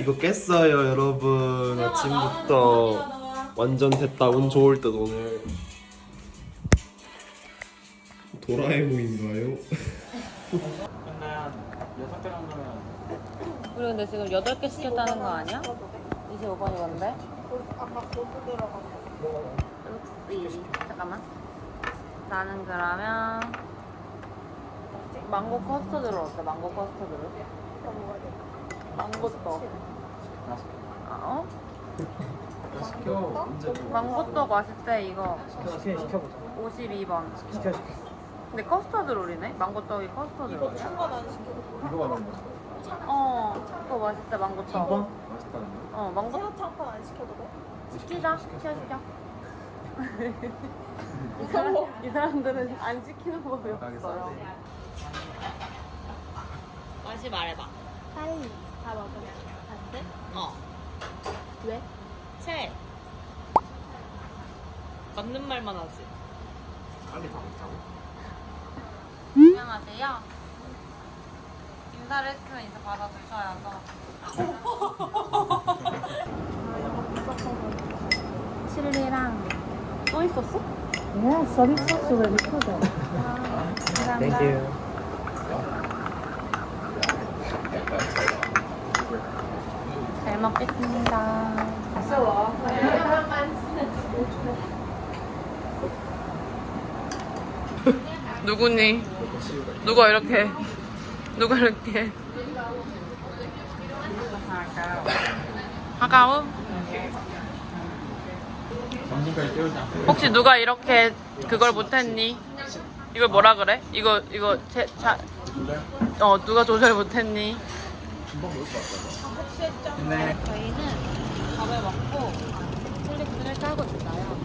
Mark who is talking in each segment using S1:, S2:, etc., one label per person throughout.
S1: 이거 깼어요 여러분 아침부터 완전 됐다 운 좋을 듯 오늘 도라에몽인가요?
S2: 우리 근데 지금 8개 시켰다는 거 아니야? 25번이 뭔데?
S3: 아까 고수 들어갔어.
S2: 룩스 잠깐만 나는 그러면 망고 커스터드로 어때? 망고 커스터드로? 망고떡 아, 어? 망고떡 맛있대 이거 52번 근데 커스터드 롤이네? 망고떡이 커스터드 롤이야?
S3: 참관 안 시켜.
S2: 어 그거 맛있대 망고떡 어 망고
S3: 새우 참관 안 시켜도 돼?
S2: 시키자 시켜 시켜 이, 사람, 이 사람들은 안 시키는 법이 없어요 맛이 말해봐
S3: 빨리 다 먹으면 안 돼?
S2: 어.
S3: 왜?
S2: 채 맞는 말만 하지.
S1: 빨리 다 먹자고?
S2: 안녕하세요. 인사를 했으면 인사 받아주셔야죠. 칠리랑 또 있었어?
S3: 네, 서비스 소스가 리코더.
S1: 땡큐
S2: 잘 먹겠습니다 누구니? 누가 이렇게 누가 이렇게 하가우? 혹시 누가 이렇게 그걸 못했니? 이걸 뭐라 그래? 이거 이거 제, 자, 어 누가 조절 못했니? 저희는 밥을 먹고 슬리프를 따고 있어요.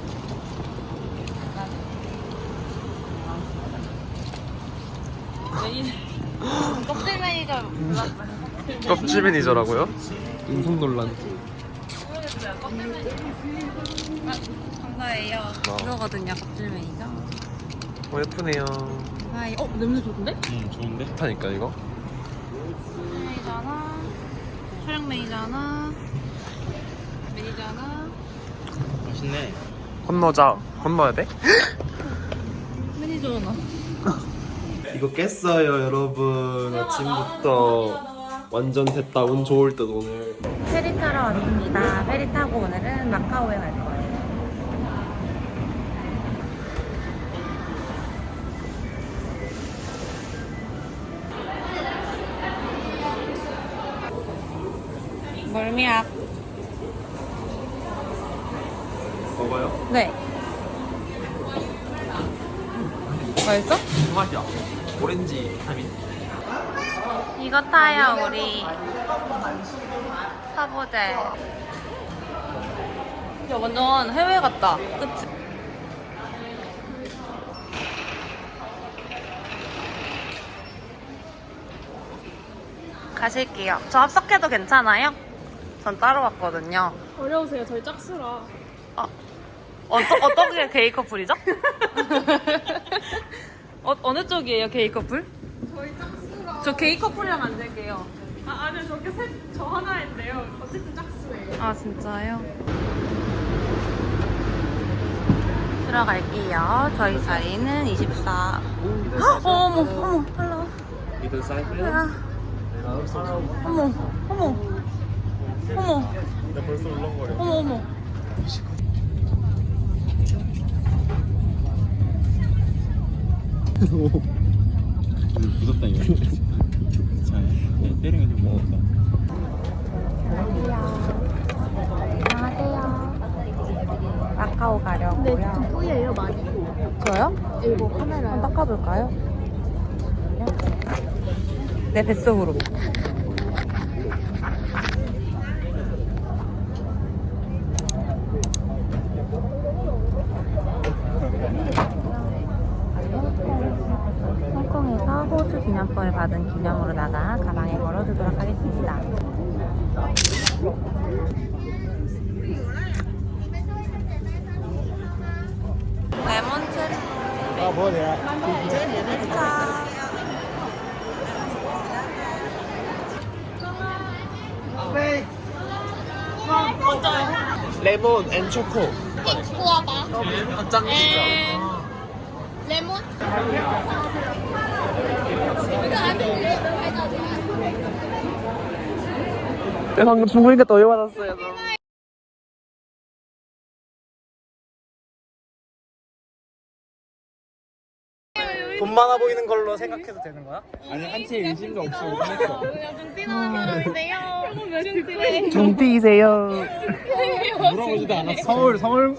S2: 매니저 껍질 매니저 불렀어요.
S1: 껍질 매니저라고요? 인성 논란
S2: 감사해요. 이거거든요, 껍질 매니저.
S1: 어 예쁘네요
S2: 아이, 어 냄새 좋은데?
S1: 음 좋은데? 좋다니까 이거
S2: 매니저 하나, 촬영 매니저 하나, 매니저 하나,
S1: 맛있네 건너자 건너야 돼?
S2: 매니저 하나.
S1: 이거 깼어요 여러분 아침부터 완전 됐다 운 좋을 듯 오늘
S2: 페리 타러 왔습니다. 페리 타고 오늘은 마카오에 갈 거예요. 멀미약.
S1: 먹어요?
S2: 네. 맛있어?
S1: 그 맛이야 오렌지 비타민
S2: 이거 타요, 우리. 사보제. 야, 완전 해외 같다. 그치? 가실게요. 저 합석해도 괜찮아요? 전 따로 왔거든요.
S3: 어려우세요. 저희 짝수라.
S2: 어, 어떠, 어떻게 게이 커플이죠? 어, 어느 쪽이에요, 게이 커플?
S3: 저희 짝수라.
S2: 저 게이 커플이랑 앉을게요.
S3: 아, 아니요. 저게 셋, 저 하나인데요. 어쨌든 짝수예요.
S2: 아 진짜요? 들어갈게요. 저희 자리는 24. 헉, 어머 어머 헬로.
S1: 미들 사이즈
S2: 야, 어머 어머 어머
S1: 나 벌써 울렁거려
S2: 어머 어머.
S1: 무섭다 이거 자 때리면 좀 먹었다
S2: 안녕하세요. 마카오 가려고요.
S3: 네, 뿌예요, 많이.
S2: 저요?
S3: 이거 카메라.
S2: 한번 닦아볼까요? 내 뱃속으로. 받은 기념으로다가 가방에 걸어두도록 하겠습니다. 레몬
S1: 아, 뭐 앤 초코.
S3: 이게 좋아봐.
S1: 어, 네. 아, 네.
S3: 레몬?
S1: 방금 중국이니까 더 열받았어요. 돈 많아 보이는 걸로 생각해도 되는 거야?
S4: 아니 한치 의심도 없이 오픈했어.
S1: 중띠이세요.
S4: 물어보지도 않았어.
S1: 서울 서울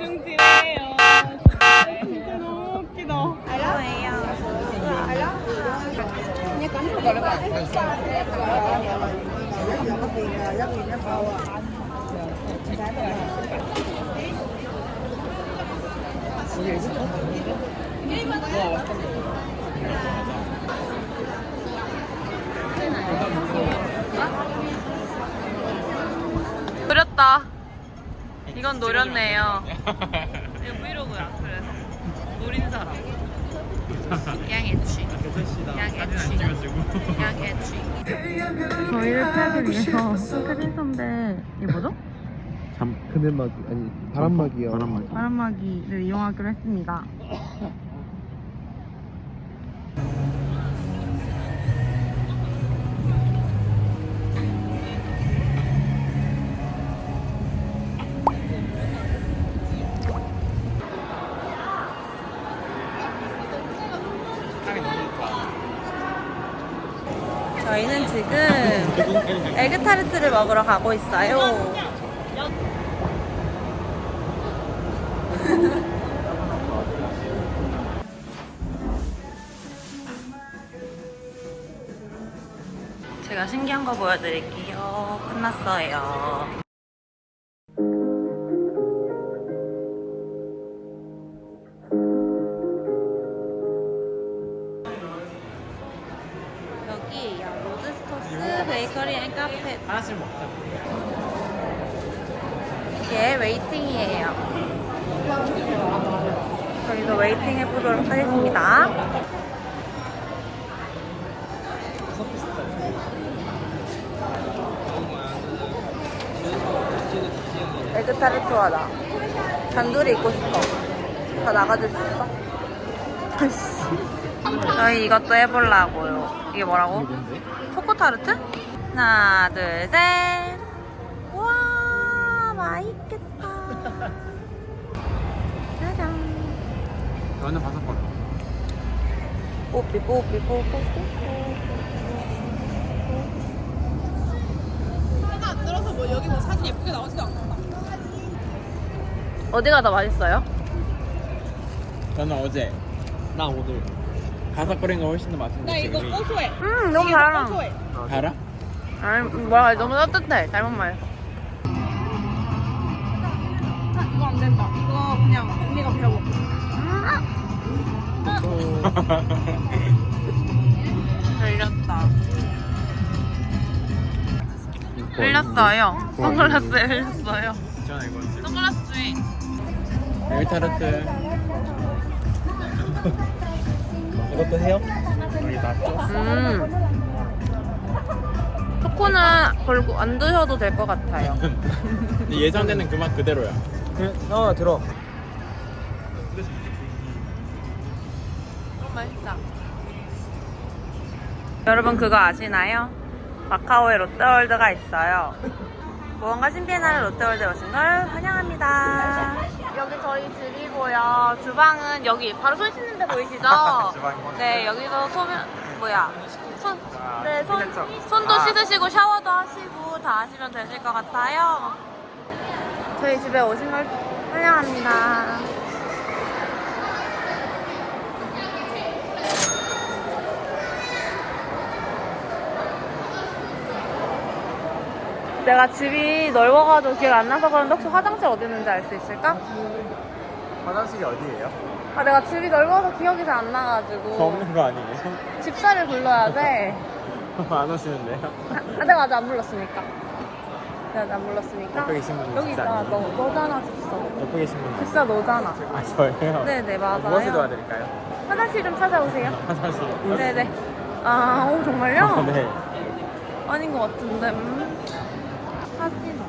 S2: 노렸다. 이건 노렸네요. 이거 브이로그야. 그래서 노린 사람. 양해치. 양해치. 양해치. 저희를 타기 위해서 사진 선배 이 뭐죠?
S1: 그늘막이 아니 바람막이요.
S4: 바람막이.
S2: 바람막이를 이용하기로 했습니다. 에그타르트를 먹으러 가고 있어요. 제가 신기한 거 보여드릴게요. 끝났어요. 여기 로드스토스 베이커리 앤 카페
S4: 하나씩 먹자.
S2: 이게 웨이팅이에요. 저희도 웨이팅 해보도록 하겠습니다. 에그타르트 하다. 단둘이 있고 싶어. 다 나가줄 수 있어? 저희 이것도 해보려고요. 이게 뭐라고? 초코타르트? 하나, 둘, 셋. 와, 맛있겠다. 짜잔.
S4: 너는 바삭거려.
S2: 뽀삐, 뽀삐, 뽀삐, 뽀삐.
S3: 하나 안 들어서 뭐 여기 뭐 사진 예쁘게 나오지도 않겠다.
S2: 어디가 더 맛있어요?
S4: 저는 어제
S1: 나 오늘
S4: 바삭거리는 거 훨씬 더 맛있는데
S3: 나 이거
S4: 지금이
S3: 고소해.
S2: 음, 너무 달아.
S3: 고소해.
S4: 달아?
S2: 아니, 뭐야, 너무 따뜻해. 잘못 말.
S3: 아, 이거 안 된다. 이거 그냥 언니가 배워.
S2: 흘렸다. 흘렸어요. 선글라스에 흘렸어요.
S4: 있잖아 이거 지금.
S2: 선글라스 주인.
S4: 에비타르트
S1: 이것도 해요?
S4: 여기 낫죠?
S2: 음. 초코는 걸고 안 드셔도 될 것 같아요.
S4: 근데 예전에는 그 맛 그대로야.
S1: 그래, 어 들어.
S2: 맛있다. 여러분 그거 아시나요? 마카오에 롯데월드가 있어요. 무언가 신비의 나라 롯데월드에 오신 걸 환영합니다. 여기 저희 집이고요. 주방은 여기 바로 손 씻는 데 보이시죠? 네, 여기서 소면 뭐야? 손, 네, 손,
S1: 세척.
S2: 손도
S4: 아.
S2: 씻으시고 샤워도 하시고 다 하시면 되실 것 같아요. 저희 집에 오신 걸 환영합니다. 내가 집이 넓어가지고 기억 안 나서 그런데 혹시 화장실 어디 있는지 알 수 있을까?
S4: 화장실이 어디예요?
S2: 아 내가 집이 넓어서 기억이
S4: 잘안저
S2: 나가지고
S4: 없는 거 아니에요?
S2: 집사를 불러야 돼.
S4: 안 오시는데요?
S2: 아, 내가 아직 안 불렀으니까. 내가 아직 안 불렀으니까.
S4: 옆에 계신 분이
S2: 여기
S4: 집사. 아니에요?
S2: 너 너잖아 집사.
S4: 옆에 계신 분
S2: 집사 너잖아.
S4: 아 저예요?
S2: 네네 맞아요.
S4: 무엇을 도와드릴까요?
S2: 화장실 좀 찾아오세요.
S4: 화장실
S2: 네네. 아, 오 정말요?
S4: 네
S2: 아닌 것 같은데. 음. 사진.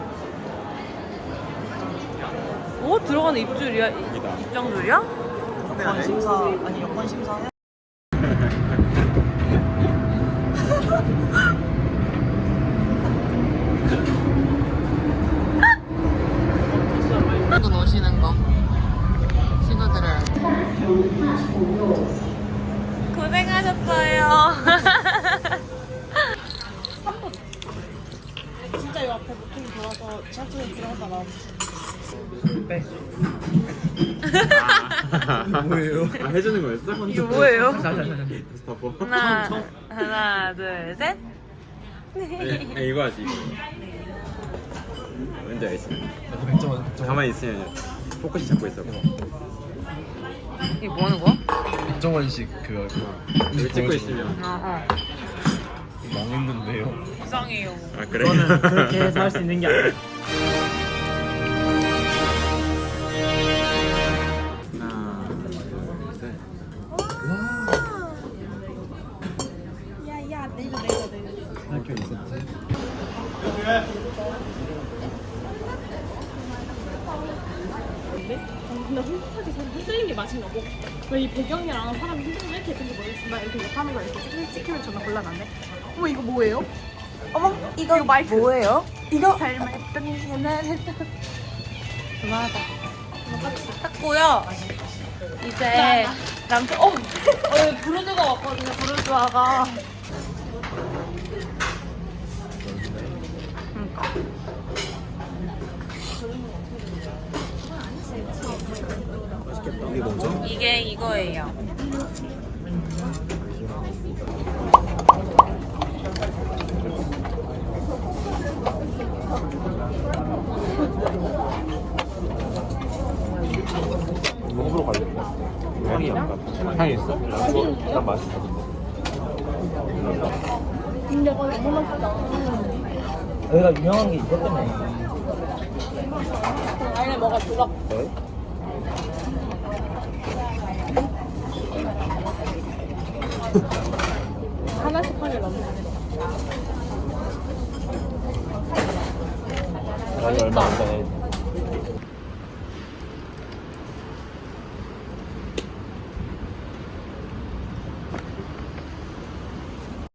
S2: 오 들어가는 입줄이야? 이-. 입장줄이야?
S5: 심사 아니 여권 심사
S2: 친구 노시는 거. 친구들을. 고생하셨어요.
S3: 진짜 요 앞에 모퉁이 돌아서 지하철에 들어갔다 나오고
S4: 뭐예요? 아, 해주는 거였어?
S2: 이거 뭐예요?
S4: 다시 바꿔.
S2: 하나 하나 둘 셋
S4: 네, 네, 이거 하지. 이거. 뭔지 알지?
S1: 백종원
S4: 가만히 있으면 포커스 잡고 있어.
S2: 이게 뭐 하는 거야?
S1: 백종원식 그거
S4: 이거 찍고 있으면.
S2: 어, 어.
S1: 망했는데요
S2: 이상해요
S4: 아 그래?
S5: 그거는 그렇게 해서 할 수 있는 게 아니야
S1: 학교 있었지
S3: 근데 홈파지 사람 흔들린 게 맞은가 고왜 이 배경이랑 사람이 흔들리면 이렇게 예쁜지 모르겠어 나 이렇게 욕하는 거 이렇게 찍- 찍히면 존나 곤란한데? 어머 이거 뭐예요? 어머 이거, 이거 마이크. 뭐예요? 이거 삶했던 옛날
S2: 그만하자. 탔고요. 이제 남편 어! 어 브루드가 왔거든요 브루드아가 그러니까
S1: 이게 뭐죠?
S2: 이게 이거예요
S1: 먹으러 갈래 향이 약간
S4: 향이 있어?
S1: 난 맛있어
S3: 근데 거기 너무 맛있다
S5: 여기가 유명한 게 이것 때문에
S3: 안에 뭐가 들어
S1: 네?
S3: 하나씩 너무
S1: 아니 얼마 안 전에